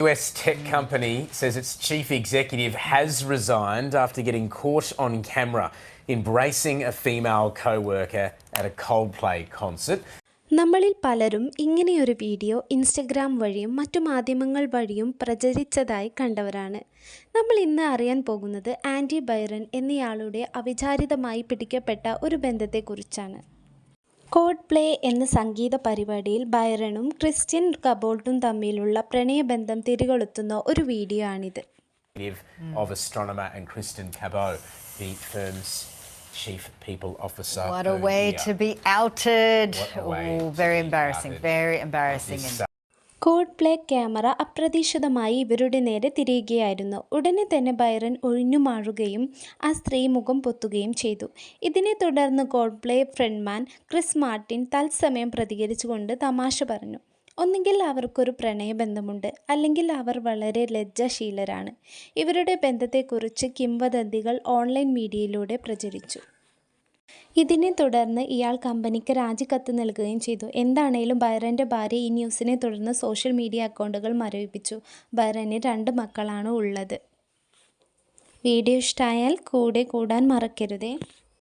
US tech company says its chief executive has resigned after getting caught on camera embracing a female co worker at a Coldplay concert. നമ്മളിൽ പലരും ഇങ്ങനെയൊരു video Instagram വഴിയും മറ്റു മാധ്യമങ്ങൾ വഴിയും പ്രചരിച്ചതായി കണ്ടവരാണ് നമ്മൾ ഇന്ന് അറിയാൻ പോകുന്നത് ആന്റി ബൈറൻ എന്നയാളുടെ അവിചാരിതമായി പിടിക്കപ്പെട്ട ഒരു ബന്ധത്തെക്കുറിച്ചാണ് കോഡ് പ്ലേ എന്ന സംഗീത പരിപാടിയിൽ ബൈറണും ക്രിസ്ത്യൻ കബോൾട്ടും തമ്മിലുള്ള പ്രണയബന്ധം തിരികൊളുത്തുന്ന ഒരു വീഡിയോ ആണിത് Of astronomer and Kristen Cabot, the firm's chief people officer. What a way to be outed. To very embarrassing. outed. Very embarrassing. Coldplay camera അപ്രതീക്ഷിതമായി ഇവരുടെ നേരെ തിരിയുകയായിരുന്നു. ഉടനെ തന്നെ ബൈറൻ ഒഴിഞ്ഞുമാറുകയും ആ സ്ത്രീ മുഖം പൊത്തുകയും ചെയ്തു. ഇതിനെ തുടർന്ന് Coldplay frontman Chris Martin തത്സമയം പ്രതികരിച്ചുകൊണ്ട് തമാശ പറഞ്ഞു. ഒന്നുകിൽ അവർക്കൊരു പ്രണയബന്ധമുണ്ട് അല്ലെങ്കിൽ അവർ വളരെ ലജ്ജാശീലരാണ്. ഇവരുടെ ബന്ധത്തെക്കുറിച്ച് കിംവദന്തികൾ ഓൺലൈൻ മീഡിയയിലൂടെ പ്രചരിച്ചു. ഇതിനെ തുടർന്ന് ഇയാൾ കമ്പനിക്ക് രാജിക്കത്ത് നൽകുകയും ചെയ്തു. എന്താണേലും ബൈറന്റെ ഭാര്യ ഈ ന്യൂസിനെ തുടർന്ന് സോഷ്യൽ മീഡിയ അക്കൗണ്ടുകൾ മരവിപ്പിച്ചു. ബൈറന് രണ്ട് മക്കളാണ് ഉള്ളത്. വീഡിയോ ഇഷ്ടമായാൽ കൂടെ കൂടാൻ മറക്കരുതേ.